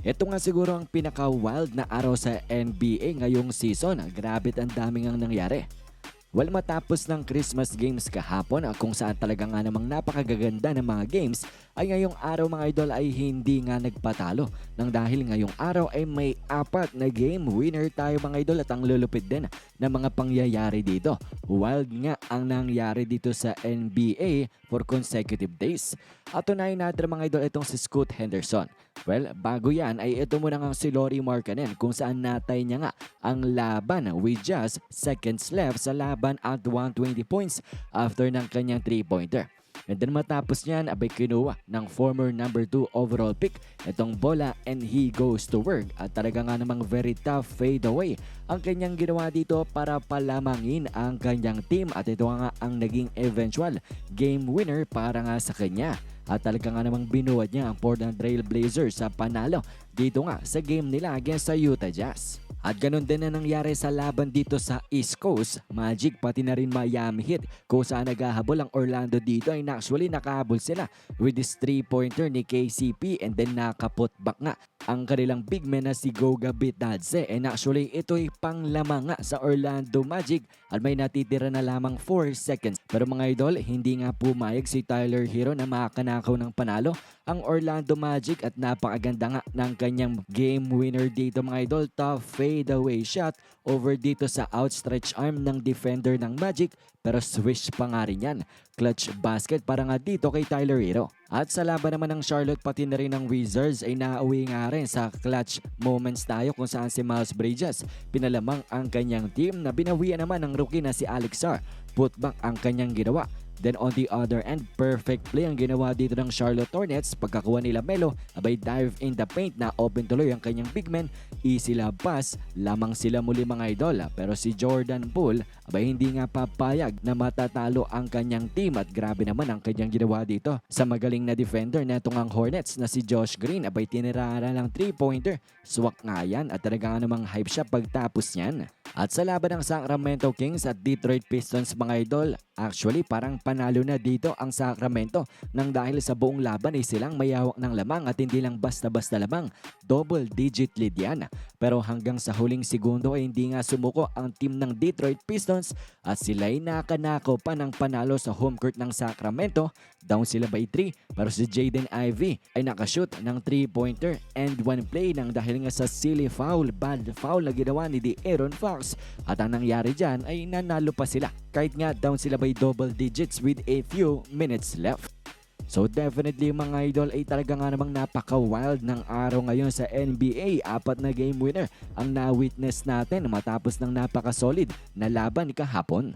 Ito nga siguro ang pinaka-wild na araw sa NBA ngayong season. Grabe ang daming ang nangyari. Well, matapos ng Christmas games kahapon ah, kung saan talaga nga namang napakagaganda ng mga games ay ngayong araw mga idol ay hindi nga nagpatalo nang dahil ngayong araw ay may apat na game winner tayo mga idol at ang lulupit din ng mga pangyayari dito. Wild nga ang nangyari dito sa NBA for consecutive days. At tunayin natin mga idol itong si Scoot Henderson. Well, bago yan ay ito muna nga si Lori Markkanen kung saan natay niya nga ang laban with just seconds left sa laban at 120 points after ng kanyang 3-pointer. And then matapos niyan, abay kinuha ng former number 2 overall pick itong bola and he goes to work. At talaga nga namang very tough fade away ang kanyang ginawa dito para palamangin ang kanyang team at ito nga ang naging eventual game winner para nga sa kanya. At talaga nga namang binuwad niya ang Portland Trail Blazers sa panalo dito nga sa game nila against sa Utah Jazz. At ganun din na nangyari sa laban dito sa East Coast, Magic pati na rin Miami Heat kung saan naghahabol ang Orlando dito ay actually nakahabol sila with this 3-pointer ni KCP and then nakaput back nga ang kanilang big man na si Goga Bitadze and actually ito'y panglamang nga sa Orlando Magic at may natitira na lamang 4 seconds. Pero mga idol, hindi nga pumayag si Tyler Hero na makakanakaw ng panalo ang Orlando Magic at napakaganda nga ng kanyang game winner dito mga idol. Tough fade away shot over dito sa outstretched arm ng defender ng Magic pero swish pa nga rin yan. Clutch basket para nga dito kay Tyler Hero. At sa laban naman ng Charlotte pati na rin ng Wizards ay nauwi nga rin sa clutch moments tayo kung saan si Miles Bridges pinalamang ang kanyang team na binawian naman ng rookie na si Alex Sarr. Putback ang kanyang ginawa. Then on the other end, perfect play ang ginawa dito ng Charlotte Hornets. Pagkakuha nila Melo, abay dive in the paint na open tuloy ang kanyang big man. Easy love pass, lamang sila muli mga idol. Pero si Jordan Poole, abay hindi nga papayag na matatalo ang kanyang team at grabe naman ang kanyang ginawa dito. Sa magaling na defender na ang Hornets na si Josh Green, abay tinirara ng 3-pointer. Swak nga yan at talaga namang hype siya pagtapos niyan. At sa laban ng Sacramento Kings at Detroit Pistons mga idol, actually parang panalo na dito ang Sacramento nang dahil sa buong laban ay silang mayawak ng lamang at hindi lang basta-basta lamang, double digit lead yan. Pero hanggang sa huling segundo ay hindi nga sumuko ang team ng Detroit Pistons at sila'y nakanako pa ng panalo sa home court ng Sacramento. Down sila by 3 pero si Jaden Ivey ay nakashoot ng 3-pointer and one play nang dahil nga sa silly foul, bad foul na ginawa ni Aaron Fox at ang nangyari dyan ay nanalo pa sila kahit nga down sila by double digits with a few minutes left. So definitely mga idol ay talaga nga namang napaka-wild ng araw ngayon sa NBA. Apat na game winner ang na-witness natin matapos ng napaka-solid na laban kahapon.